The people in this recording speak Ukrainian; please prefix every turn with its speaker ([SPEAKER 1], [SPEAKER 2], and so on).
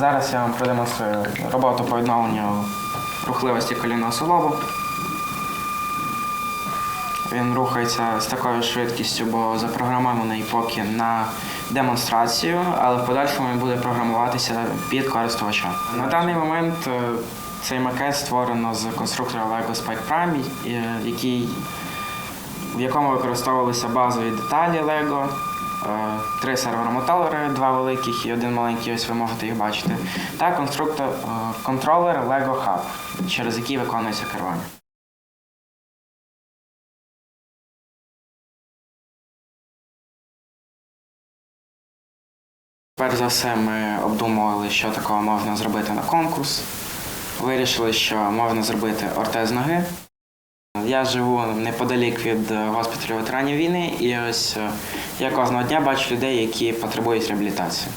[SPEAKER 1] Зараз я вам продемонструю роботу по відновленню рухливості колінного суглобу. Він рухається з такою швидкістю, бо запрограмований поки на демонстрацію, але в подальшому він буде програмуватися під користувача. На даний момент е, цей макет створено з конструктора Lego Spike Prime, е, який, в якому використовувалися базові деталі Lego, три серворомотолери, два великих і один маленький, ось ви можете їх бачити, та конструктор, е, контролер Lego Hub, через який виконується керування. Перш за все, ми обдумували, що такого можна зробити на конкурс. Вирішили, що можна зробити ортез ноги. Я живу неподалік від е, госпіталю ветеранів війни, і ось е, я кожного дня бачу людей, які потребують реабілітації.